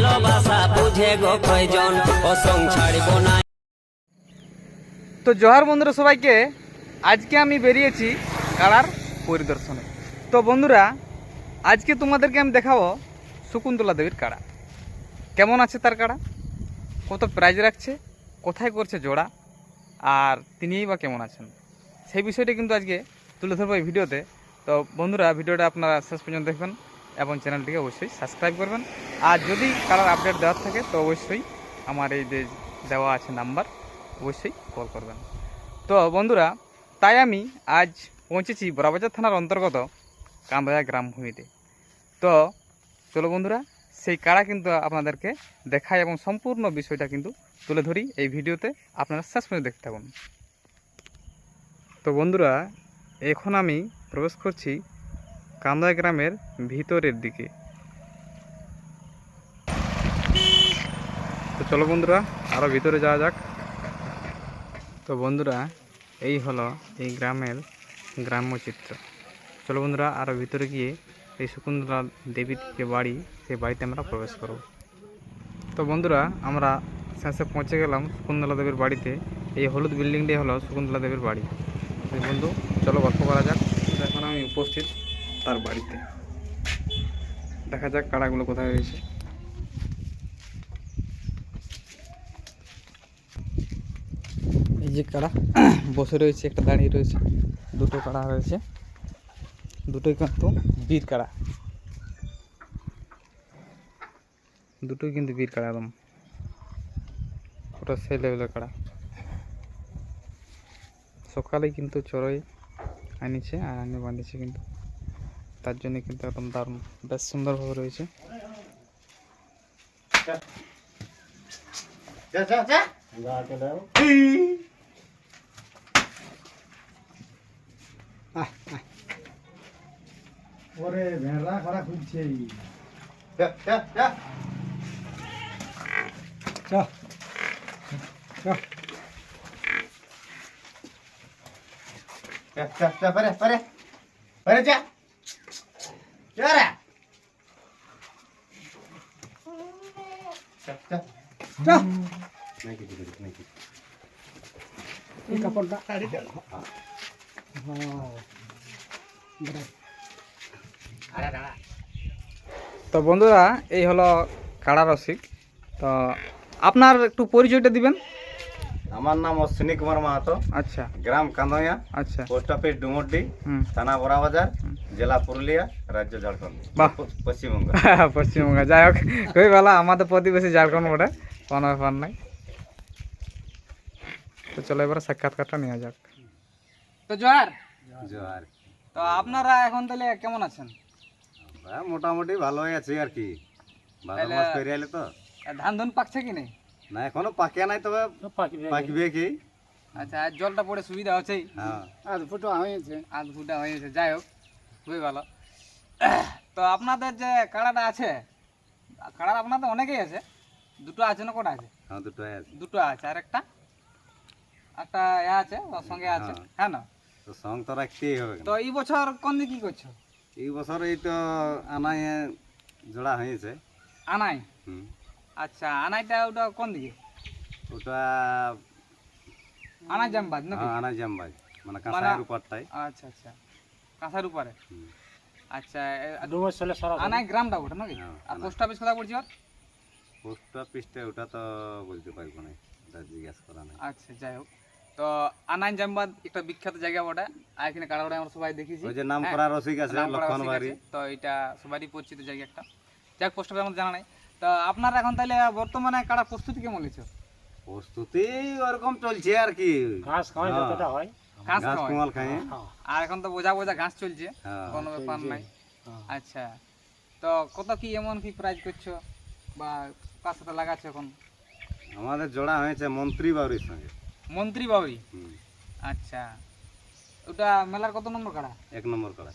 ভালোবাসা বুঝে গো অসং নাই তো জোহার বন্ধুরা সবাইকে, আজকে আমি বেরিয়েছি কাড়ার পরিদর্শনে। তো বন্ধুরা, আজকে তোমাদেরকে আমি দেখাবো শকুন্তলা দেবীর কাড়া। কেমন আছে তার কাড়া? কত প্রাইজ রাখছে? কোথায় করছে জোড়া? আর তিনিই বা কেমন আছেন? সেই বিষয়টা কিন্তু আজকে তুলে ধরবো এই ভিডিওতে। তো বন্ধুরা, ভিডিওটা আপনারা শেষ পর্যন্ত দেখবেন। এবং চ্যানেলটিকে অবশ্যই সাবস্ক্রাইব করবেন। আর যদি কালার আপডেট দেওয়ার থাকে, তো অবশ্যই আমার এই যে দেওয়া আছে নাম্বার, অবশ্যই কল করবেন। তো বন্ধুরা, তাই আমি আজ পৌঁছেছি বড়াবাজার থানার অন্তর্গত কান্দয়া গ্রামভূমিতে তো চলো বন্ধুরা, সেই কাড়া কিন্তু আপনাদেরকে দেখায় এবং সম্পূর্ণ বিষয়টা কিন্তু তুলে ধরি এই ভিডিওতে। আপনারা শেষ পর্যন্ত দেখতে থাকুন। তো বন্ধুরা, এখন আমি প্রবেশ করছি কান্দয়া গ্রামের ভিতরের দিকে। তো চলো বন্ধুরা আরও ভিতরে যাওয়া যাক। তো বন্ধুরা, এই হলো এই গ্রামের গ্রাম্য চিত্র। চলো বন্ধুরা আরও ভিতরে গিয়ে এই শকুন্তলা দেবীর যে বাড়ি, সেই বাড়িতে আমরা প্রবেশ করব। তো বন্ধুরা, আমরা শেষে পৌঁছে গেলাম শকুন্তলা দেবীর বাড়িতে। এই হলুদ বিল্ডিংটাই হলো শকুন্তলা দেবীর বাড়ি। বন্ধু, চলো গল্প করা যাক। এখন আমি উপস্থিত। তার বাড়িতে। দেখা যাক কাড়াগুলো কোথায় রয়েছে। এই যে কাড়া বসে রয়েছে, একটা দাঁড়িয়ে রয়েছে, দুটো কাড়া রয়েছে, দুটোই কিন্তু বীর কাড়া দুটোই কিন্তু বীর কাড়া একদম। ওটা সেই লেভেলের কাড়া সকালেই কিন্তু চড়াই আনিছে আর আনি বাঁধিছে কিন্তু। তার জন্য কিন্তু একদম দারুণ বেশ সুন্দরভাবে রয়েছে ওরে ভেড়া খারাপ খুঁজছে Pare, pare. Pare, ya. Ya, এই কাপড়টা। তো বন্ধুরা এই হলো কাড়া রসিক। তো আপনার একটু পরিচয়টা দিবেন? আমার নাম অশ্বিনী কুমার মাহাতো। আচ্ছা। গ্রাম কান্দয়া আচ্ছা। পোস্ট অফিস ডুমুরডি হুম। থানা বড়াবাজার জেলা পুরুলিয়া। রাজ্য ঝাড়খণ্ড। বাহ। পশ্চিমবঙ্গ। পশ্চিমবঙ্গ। যাই হোক খুবই ভালো আমাদের প্রতিবেশী ঝাড়খণ্ড বটে। কোনো ব্যাপার নাই। তো চলো এবার সাক্ষাৎকারটা নেওয়া যাক। তো জোয়ার? জোহার তো আপনারা এখন তাহলে কেমন আছেন? মোটামুটি ভালোই আছি আর কি। তাহলে- মাস পেরিয়ে এলে তো। ধান ধুন পাকছে কি নেই? না এখনও পাকে নাই তবে পাকবে কি? আচ্ছা আর জলটা পড়ে সুবিধা হচ্ছেই। হ্যাঁ। আজ ফুটো হয়েছে। আধ ফুটা হয়েছে যাই হোক খুবই ভালো। তো আপনাদের যে কাড়াটা আছে কাড়া আপনাদের অনেকেই আছে দুটো আছে না কটা আছে? হ্যাঁ দুটোই আছে। দুটো আছে আর একটা? একটা এ আছে ওর সঙ্গে আছে হ্যাঁ। হ্যাঁ না? তো সং তো রাখতেই হবে তো এই বছর কোন দিকে কি করছ? এই বছর এই তো আনায় জোড়া হয়েছে। আনাই? হুম। আচ্ছা আনাইটা ওটা কোন দিকে? ওটা আনাই জামবাদ নাকি? হ্যাঁ, আনাই জামবাই মানে কাঁসাইয়ের উপরটাই। আচ্ছা আচ্ছা। কাঁসার উপরে? হুম। আচ্ছা এ- আনাই গ্রামটা ওটা নাকি? হ্যাঁ, আর আনাই। পোস্ট অফিস কোথায় পড়ছি ওর? পোস্ট অফিসটা ওটা তো বলতে পারব না ওটা জিজ্ঞাসা করা নাই। আচ্ছা যাই হোক। তো আনাইন জামবাদ একটা বিখ্যাত জায়গা ওটা আর এখানে কাড়াড়ে আমরা সবাই দেখেছি। ওই যে নাম হ্যাঁ, করা রসিক আছে লক্ষণ বাড়ি তো এটা সবারই পরিচিত জায়গা একটা। যাক পোস্ট অফিস আমাদের জানা নাই। তো আপনারা এখন তাহলে বর্তমানে কাড়া প্রস্তুতি কেমন প্রস্তুতি ওরকম চলছে আর কি। ঘাস হ্যাঁ। যতটা হয়। ঘাস? কুমাল খাই। আর এখন তো বোঝা বোঝা ঘাস চলছে। হ্যাঁ। কোনো ব্যাপার নাই। হ্যাঁ। আচ্ছা। তো কত কি এমন কি প্রাইজ করছ? বা কার সাথে লাগাচ্ছ এখন? আমাদের জোড়া হয়েছে মন্ত্রী বাউরির সঙ্গে। মন্ত্রী বাবুই আচ্ছা। ওটা মেলার কত নম্বর কাড়া? এক নম্বর করা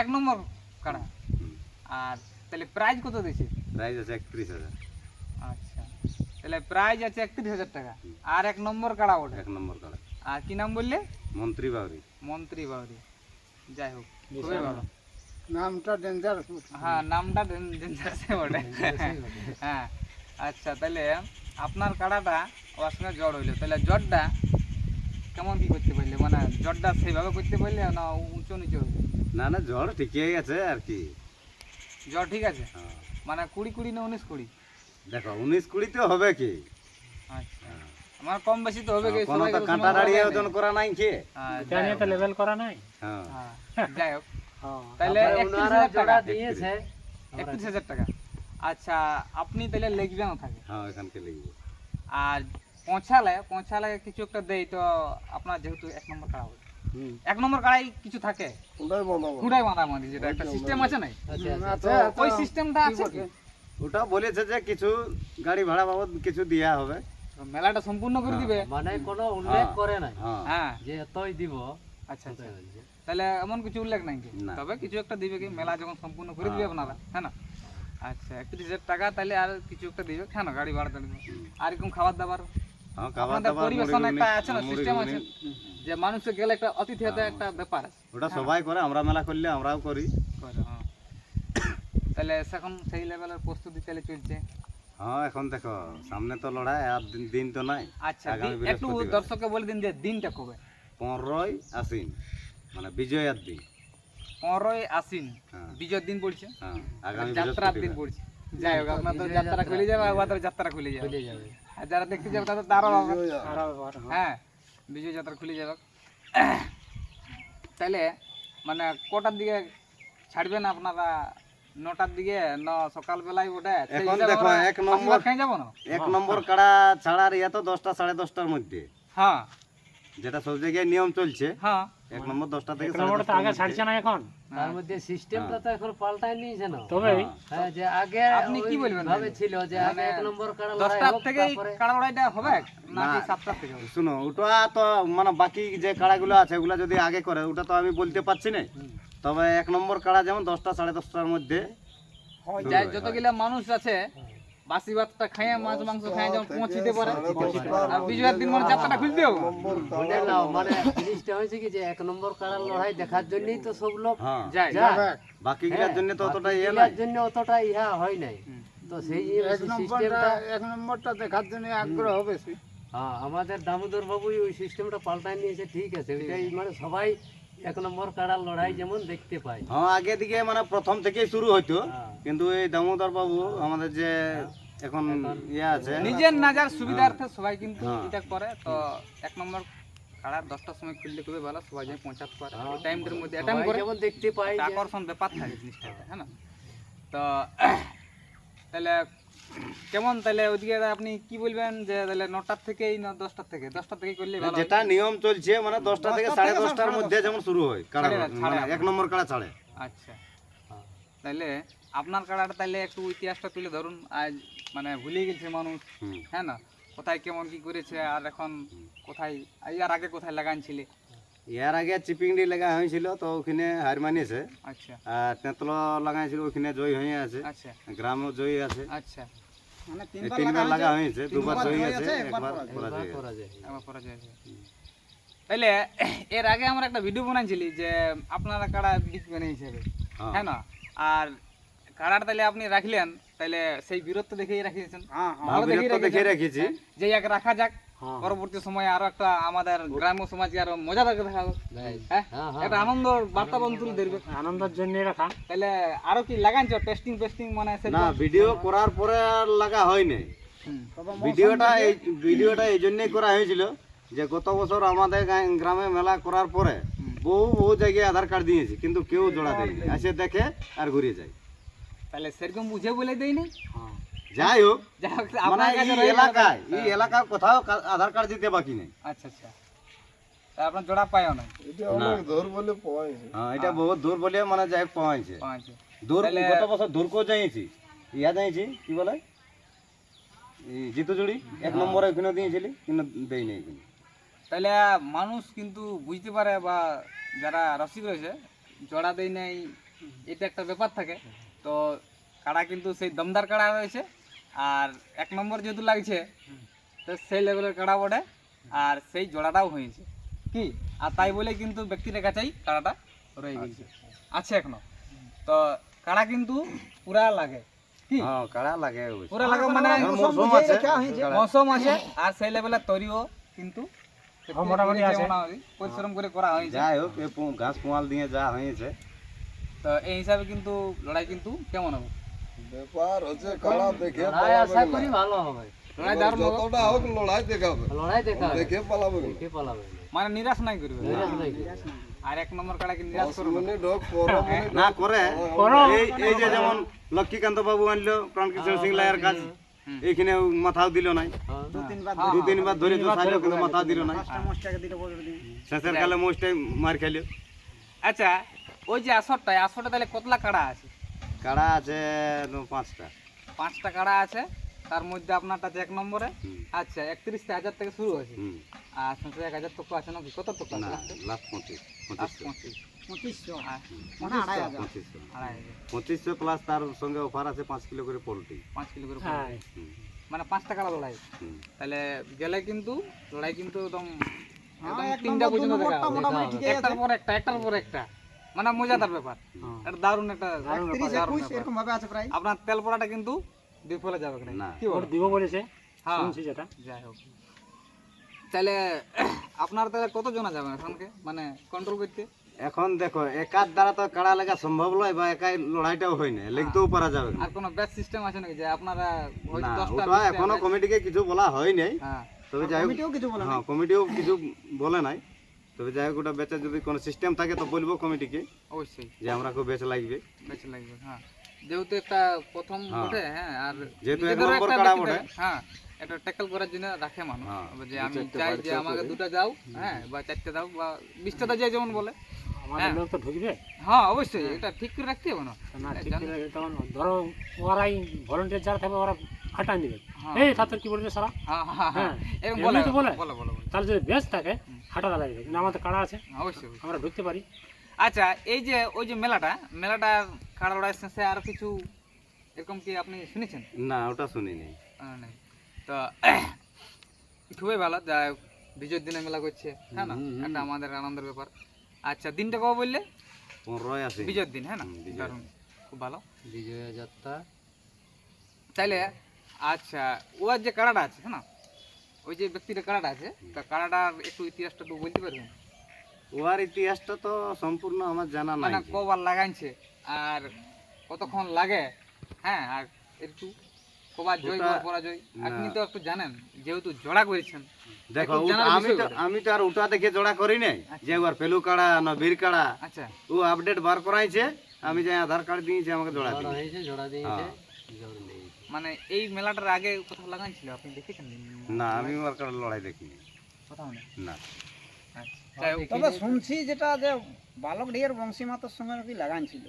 এক নম্বর কাড়া? আর তাহলে প্রাইজ কত দিয়েছে? প্রাইস আছে একত্রিশ হাজার। আচ্ছা। তাহলে প্রাইজ আছে একত্রিশ হাজার টাকা। আর এক নম্বর কাড়া ওটা? এক নম্বর করা আর কি নাম বললে? মন্ত্রী বাউরি। মন্ত্রী বাউরি। যাই হোক খুবই ভালো। নামটা ডেঞ্জার হ্যাঁ নামটা ডেঞ্জারাস বটে। হ্যাঁ আচ্ছা তাহলে আপনার কাড়াটা ওর সঙ্গে জ্বর হইল। তাহলে জ্বরটা কেমন কি করতে পারলে? মানে জ্বরটা সেইভাবে করতে পারলে না উঁচু নিচু হইল? না না জ্বর ঠিকই আছে আর কি। জ্বর ঠিক আছে? হ্যাঁ। মানে কুড়ি কুড়ি না উনিশ কুড়ি? দেখো উনিশ কুড়িতে হবে কি? আচ্ছা। আমার কম বেশি তো হবে কোনো তো তো কাঁটা দাঁড়িয়ে ওজন করা নাই কি? হ্যাঁ, হোক। লেভেল করা নাই? হ্যাঁ। হ্যাঁ, যাই হোক। তাহলে একত্রিশ হাজার টাকা দিয়েছে। একত্রিশ হাজার। টাকা। আচ্ছা আপনি তাহলে লিখবেন থাকে হ্যাঁ এখানকে লিখব। আর পৌঁছালে পৌঁছালে কিছু একটা দেই তো আপনার যেহেতু এক নম্বর কাড়া হবে। এক নম্বর কাড়াই কিছু থাকে? খুঁড়াই যেটা একটা সিস্টেম আছে নাই? আচ্ছা ওই সিস্টেমটা আছে ওটা বলেছে যে কিছু গাড়ি ভাড়া বাবদ কিছু দেওয়া হবে। তো মেলাটা সম্পূর্ণ করে দিবে? মানে কোনো উল্লেখ হ্যাঁ। করে নাই। হ্যাঁ। হ্যাঁ যে এতই দিব আচ্ছা আচ্ছা। তাহলে এমন কিছু উল্লেখ নাই তবে কিছু একটা দিবে কি? মেলা যখন সম্পূর্ণ করে দিবে আপনারা হ্যাঁ না? আচ্ছা একত্রিশ হাজার টাকা তাহলে আর কিছু একটা দিবে? কেন গাড়ি ভাড়া টাড়ি আর এরকম খাবার দাবার হ্যাঁ খাবার দাবার পরিবেশন একটা আছে না সিস্টেম আছে? যে মানুষে গেলে একটা অতিথি হতে একটা ব্যাপার আছে। ওটা সবাই করে আমরা মেলা করলে আমরাও করি। করে, হ্যাঁ। তাহলে এখন সেই লেভেলের প্রস্তুতি তাহলে চলছে। হ্যাঁ এখন দেখো সামনে তো লড়াই আর দিন দিন তো নাই। আচ্ছা একটু। দর্শককে বলে দিন যে দিনটা কবে? পনেরোই আশ্বিন মানে বিজয়ার দিন। পনেরোই আশ্বিন হ্যাঁ। বিজয়ের দিন পড়ছে হ্যাঁ আগামী যাত্রার দিন পড়ছে যাই হোক আপনার তো যাত্রা খুলে যাবে আর ওদের যাত্রা খুলে যাবে। যাবে। আর যারা দেখতে যাবে তাদের তারও হ্যাঁ বিজয় যাত্রা খুলে যাবে। তাহলে মানে কটার দিকে ছাড়বেন আপনারা নটার দিকে না সকালবেলায় ওঠে এখন দেখো, এক নম্বর- যাব না? এক নম্বর কাড়া ছাড়ার ইয়া তো দশটা সাড়ে দশটার মধ্যে। হ্যাঁ। যেটা সব জায়গায় নিয়ম চলছে। হ্যাঁ। এক নম্বর দশটা থেকে আগে ছাড়ছে না এখন। হ্যাঁ। তার মধ্যে সিস্টেমটা তো এখন পাল্টাই নিয়েছে না। তবে হ্যাঁ। যে আগে আপনি কি বলবেন? ভাবে ছিল যে আগে মানে এক নম্বর কাড়া লড়াই থেকে কাড়া লড়াইটা হবে নাকি না। থেকে শুনো ওটা তো মানে বাকি যে কাড়াগুলো আছে ওগুলো যদি আগে করে ওটা তো আমি বলতে পারছি না। তবে এক নম্বর কাড়া যেমন দশটা সাড়ে দশটার মধ্যে। যাই যতগুলা মানুষ আছে বাসি ভাতটা খাইয়ে মাছ মাংস খাইয়ে যেমন পৌঁছিতে পারে। আর বিজয়ের দিন মানে যাত্রাটা খুলতে হবে। মানে জিনিসটা হয়েছে কি যে এক নম্বর কাড়ার লড়াই দেখার জন্যই তো সব লোক হ্যাঁ। যাই যায় বাকিগুলোর জন্য তো অতটা ইয়ে নাই। জন্য অতটা ইহা হয় নাই। তো সেই এক নম্বরটা সিস্টেমটা এক নম্বরটা দেখার জন্য আগ্রহ বেশি। হ্যাঁ আমাদের দামোদর বাবুই ওই সিস্টেমটা পাল্টাই নিয়েছে ঠিক আছে। ওইটাই মানে সবাই এক নম্বর কাড়ার লড়াই যেমন দেখতে পায় হ্যাঁ আগে দিকে মানে প্রথম থেকেই শুরু হইতো হ্যাঁ। কিন্তু এই দামোদর বাবু আমাদের যে এখন ইয়ে আছে নিজের নাজার সুবিধার্থে সবাই কিন্তু হ্যাঁ। এটা করে তো এক নম্বর কাড়া দশটার সময় খুললে খুবই ভালো সবাই যেন পৌঁছাতে পারে ওই টাইমটার মধ্যে অ্যাটেন্ড করে যেমন দেখতে যে- আকর্ষণ ব্যাপার থাকে জিনিসটা হ্যাঁ না তো তাহলে কেমন? তাহলে ওইদিকে আপনি কি বলবেন? যে তাহলে নটার থেকেই না দশটার থেকে? দশটার থেকে করলে যেটা নিয়ম চলছে মানে দশটা থেকে সাড়ে দশটার মধ্যে যেমন শুরু হয় কাড়া মানে এক নম্বর কাড়া ছাড়ে। আচ্ছা। তাহলে আপনার কাড়াটা তাহলে একটু ইতিহাসটা তুলে ধরুন। আজ মানে ভুলে গেছে মানুষ। হ্যাঁ না? কোথায় কেমন কি করেছে আর এখন কোথায় আর আগে কোথায় লাগানছিলে এর আগে চিপিংডি লাগা হয়েছিল তো ওখানে হার মানিয়েছে। আচ্ছা। আর তেঁতলো লাগাইছিল ওখানে জয় হয়ে আছে। আচ্ছা। গ্রামেও জয়ী আছে। আচ্ছা। মানে তিনবার লাগা হয়েছে দুবার একবার পরাজয়। তাহলে এর আগে আমরা একটা ভিডিও বানাইছিলি যে আপনারা কাড়া বিকবেন হিসেবে হ্যাঁ। হ্যাঁ না? আর কাড়াটা তাহলে আপনি রাখলেন তাহলে সেই বীরত্ব দেখেই রাখিয়েছেন। হ্যাঁ ভালো দেখে রাখিয়েছি। যে এক রাখা যাক। পরবর্তী সময়ে আরও একটা আমাদের গ্রাম্য সমাজকে আরও মজা দেখে দেখাবো হ্যাঁ? হ্যাঁ, হ্যাঁ, একটা আনন্দ বার্তাবন তুলে ধরবে। আনন্দের জন্য রাখা। তাহলে আরও কি লাগাইছো টেস্টিং পেস্টিং মানে না ভিডিও করার পরে আর লাগা হয়নি। ভিডিওটা এই ভিডিওটা এই জন্যই করা হয়েছিল যে গত বছর আমাদের গ্রামে মেলা করার পরে বহু বহু জায়গায় আধার কার্ড দিয়েছি কিন্তু কেউ জোড়া দেয়নি। এসে দেখে আর ঘুরে যায়। তাহলে সেরকম বুঝে বলে দেয়নি? যাই হোক যাই হোক, মানে আপনার এই এলাকায় এই এলাকায় কোথাও আধার কার্ড দিতে বাকি নেই। আচ্ছা আচ্ছা। আপনার জোড়া পায়ও না। হ্যাঁ এটা বহুত দূর বলে মানে যাই হোক পাওয়াইছে দূর গত বছর দূরকেও যাইছি ইয়া যাইছি কি বলে? এই জিতুজুড়ি এক নম্বরে ওখানে দিয়েছিলি কিন্তু এখানে তাহলে মানুষ কিন্তু বুঝতে পারে বা যারা রসিক রয়েছে জড়া দেয় নাই এটা একটা ব্যাপার থাকে। তো কাড়া কিন্তু সেই দমদার কাড়া রয়েছে আর এক নম্বর যেহেতু লাগছে তো সেই লেভেলের কাড়া বটে আর সেই জোড়াটাও হয়েছে। কি? আর তাই বলে কিন্তু ব্যক্তির কাছেই কাড়াটা রয়ে গেছে। আছে এখনও তো কাড়া কিন্তু পুরা লাগে। কি? হ্যাঁ কাড়া লাগে পুরা লাগে মানে মৌসুম আছে মৌসুম আছে আর সেই লেভেলে তৈরিও কিন্তু মোটামুটি পরিশ্রম করে করা হয়েছে। যাই হোক ঘাস পুয়াল দিয়ে যা হয়েছে। তো এই হিসাবে কিন্তু লড়াই কিন্তু কেমন হবে? ব্যাপার হচ্ছে কাড়া দেখে লড়াই আশা করি ভালো হবে। লড়াই দারুণ যতটা হোক লড়াই দেখাবে। লড়াই দেখা হবে দেখে পালাবে। কে পালাবে মানে নিরাশ নাই করবে নিরাশ নাই আর এক নম্বর কাড়া কি নিরাশ করবে? হোক না করে। এই এই যে যেমন লক্ষ্মীকান্ত বাবু আনলো প্রাণকিশোর সিং লায়ের কাজ এইখানে মাথাও দিল নাই। হ্যাঁ। দু তিনবার ধরে তো সাইলো কিন্তু মাথা দিল নাই। শেষের কালে মোস্টাই মার খাইলো। আচ্ছা ওই যে আসরটা আসরটা তাহলে কতলা কাড়া আছে? কাড়া আছে পাঁচটা। পাঁচটা কাড়া আছে তার মধ্যে আপনারটা এক নম্বরে? আচ্ছা একত্রিশ হাজার থেকে শুরু আছে হুম। আর সঞ্চয় এক হাজার টাকা আছে নাকি? কত টাকা না আছে লাস্ট পঁচিশ পঁচিশ। পঁচিশশো? পঁচিশশো প্লাস তার সঙ্গে অফার আছে পাঁচ কিলো করে পোলট্রি। পাঁচ কিলো করে হ্যাঁ। মানে পাঁচ টাকা লড়াই। তাহলে গেলে কিন্তু লড়াই কিন্তু একদম একদম তিনটা পর্যন্ত দেখা একটার পর একটা একটার পর একটা। মানে মজাদার ব্যাপার। এটা দারুণ একটা দারুণ ব্যাপার। আপনার তেল পড়াটা কিন্তু বিফলে যাবে না। কি বলো? দিব বলেছে হ্যাঁ। শুনছি যেটা। যাই হোক। তাহলে আপনার তাহলে কত জনা যাবেন এখানকে? মানে কন্ট্রোল করতে? এখন দেখো একার দ্বারা তো কাড়া লাগা সম্ভব নয় বা একাই লড়াইটাও হয় না লিখতেও পারা যাবে আর কোনো ব্যাচ সিস্টেম আছে নাকি? যে আপনারা ওটা এখনও কমিটিকে কিছু বলা হয় নাই। হ্যাঁ। তবে যাই হোক হ্যাঁ কমিটিও কিছু বলে নাই। তবে যাই হোক ওটা বেচে যদি কোনো সিস্টেম থাকে তো বলব কমিটিকে অবশ্যই যে আমরা খুব বেচ লাগবে বেঁচে লাগবে হ্যাঁ যেহেতু একটা প্রথম হ্যাঁ। বটে হ্যাঁ আর যেহেতু এক নম্বর কাড়া বটে। হ্যাঁ এটা ট্যাকল করার জন্য রাখে মানুষ হ্যাঁ, যে আমি চাই যে আমাকে। দুটা দাও হ্যাঁ বা চারটে দাও বা বিশটা যেমন বলে হ্যাঁ। ঢুকবে হ্যাঁ অবশ্যই এটা ঠিক করে রাখতে হবে না হ্যাঁ, ধরো ওরাই ভলেন্টিয়ার যারা থাকবে ওরা দিবে হ্যাঁ। এই কি বলবে সারা হ্যাঁ হ্যাঁ হ্যাঁ হ্যাঁ। এরকম বলে তো বলে। বলে বলে বলে তাহলে যদি বেশ থাকে হাঁটা লাগবে কিন্তু আমাদের কাড়া আছে অবশ্যই অবশ্যই। আমরা ঢুকতে পারি। আচ্ছা এই যে ওই যে মেলাটা মেলাটা কাড়া লড়াই শেষে আর কিছু এরকম কি আপনি শুনেছেন? না ওটা শুনিনি। তো খুবই ভালো যা হোক, বিজয়ের দিনে মেলা করছে হ্যাঁ না? একটা আমাদের আনন্দের ব্যাপার। আচ্ছা দিনটা কবে বললে? পনেরোই আছে বিজয়ের দিন হ্যাঁ না? দারুণ খুব ভালো। বিজয়া যাত্রা। তাইলে আচ্ছা ওর যে কাড়াটা আছে হ্যাঁ না? ওই যে ব্যক্তিটা কাড়াটা আছে তা কাড়াটার একটু ইতিহাসটা একটু বলতে পারবেন? ওর ইতিহাসটা তো সম্পূর্ণ আমার জানা নাই। মানে কবার লাগাইছে আর কতক্ষণ লাগে? হ্যাঁ আর একটু কবার জয় পরাজয় আপনি তো একটু জানেন যেহেতু জোড়া করেছেন। দেখো আমি তো আমি তো আর ওটা দেখে জোড়া করি নাই। যে একবার পেলু কাড়া না বীর কাড়া আচ্ছা। ও আপডেট বার করাইছে আমি যাই আধার কার্ড দিয়েছি আমাকে জোড়া জোড়া দিয়েছে। জোড়া দিয়েছে হ্যাঁ। নেই মানে এই মেলাটার আগে কোথাও লাগাইছিল আপনি দেখেছেন? না আমি ওর কাড়া লড়াই দেখিনি। কোথাও না না। আচ্ছা যাই হোক, তবে শুনছি যেটা যে বালক ডিয়ের বংশী মাতার সঙ্গে নাকি লাগান ছিল।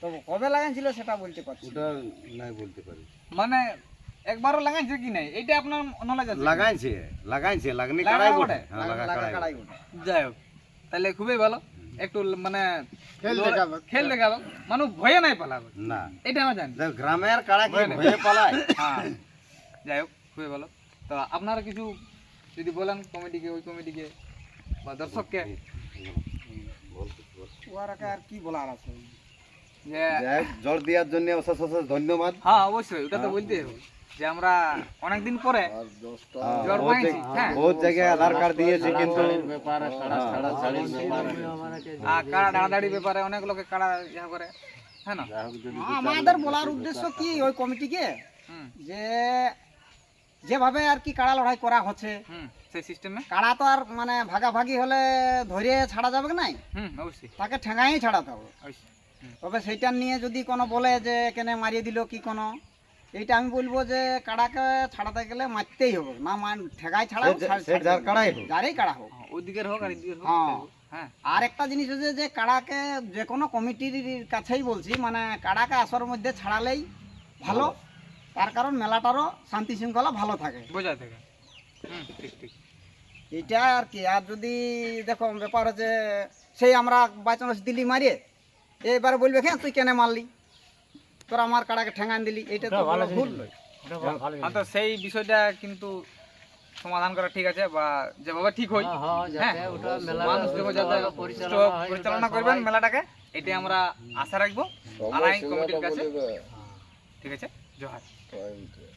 তবে কবে লাগান ছিল সেটা বলতে পারছি ওটা নাই বলতে পারি। মানে একবারও লাগাইছে কি নাই? এটা আপনার নলেজ আছে? লাগাইছে লাগাইছে লাগনি কাড়াই বটে? হ্যাঁ, লাগা কাড়াই বটে। যাই হোক তাহলে খুবই ভালো। একটু মানে খেল লড়াই- খেল দেখাবো। মানুষ ভয়ে নাই পালাবে। না। এটা আমরা জানি। গ্রামের কাড়া কি। ভয়ে পালায়? হ্যাঁ। যাই হোক খুবই ভালো। তো আপনারা কিছু যদি বলেন কমিটিকে ওই কমিটিকে বা দর্শককে। ওরাকে আর কি বলার আছে? যে জোর দেওয়ার জন্য অশেষ অশেষ ধন্যবাদ। হ্যাঁ অবশ্যই ওটা তো বলতে হবে। যে আমরা অনেকদিন পরে হ্যাঁ, বহুত হ্যাঁ। বহুত জায়গায় আধার কার্ড দিয়েছি কিন্তু কাড়া ব্যাপারে। অনেক লোকে কাড়া ইয়া করে হ্যাঁ না? আমাদের বলার উদ্দেশ্য কি ওই কমিটিকে? হুম। যে যেভাবে আর কি কাড়া লড়াই করা হচ্ছে। সেই সিস্টেমে কাড়া তো আর মানে ভাগাভাগি হলে ধরে ছাড়া যাবে কি নাই? তাকে ঠেঙাই ছাড়াতে হবে। তবে সেইটা নিয়ে যদি কোনো বলে যে কেনে মারিয়ে দিল কি কোনো এইটা আমি বলব যে কাড়াকে ছাড়াতে গেলে মারতেই হবে। না মান ঠেগাই ছাড়া। যারই কাড়া হোক। হ্যাঁ, ওইদিকের হোক আর হ্যাঁ। হ্যাঁ। আর একটা জিনিস হচ্ছে যে কাড়াকে যে কোনো কমিটির কাছেই বলছি মানে কাড়াকে আসর মধ্যে ছাড়ালেই ভালো। তার কারণ মেলাটারও শান্তি শৃঙ্খলা ভালো থাকে। বোঝা থেকে। হুম ঠিক ঠিক। এইটা আর কি আর যদি দেখো ব্যাপার হচ্ছে সেই আমরা বাইচান্স দিল্লি মারিয়ে এবারে বলবে হ্যাঁ তুই কেন মারলি? তোরা আমার কাড়াকে ঠেঙান দিলি এইটা তো ভালো ভুল। তো সেই বিষয়টা কিন্তু সমাধান করা ঠিক আছে বা যেভাবে ঠিক হয় হ্যাঁ, হ্যাঁ, যাতে হ্যাঁ মানুষ পরিচালনা করবেন মেলাটাকে এটাই আমরা আশা রাখব। আর আইন কমিটির কাছে। ঠিক আছে জোহার। கோயம்புத்தூர்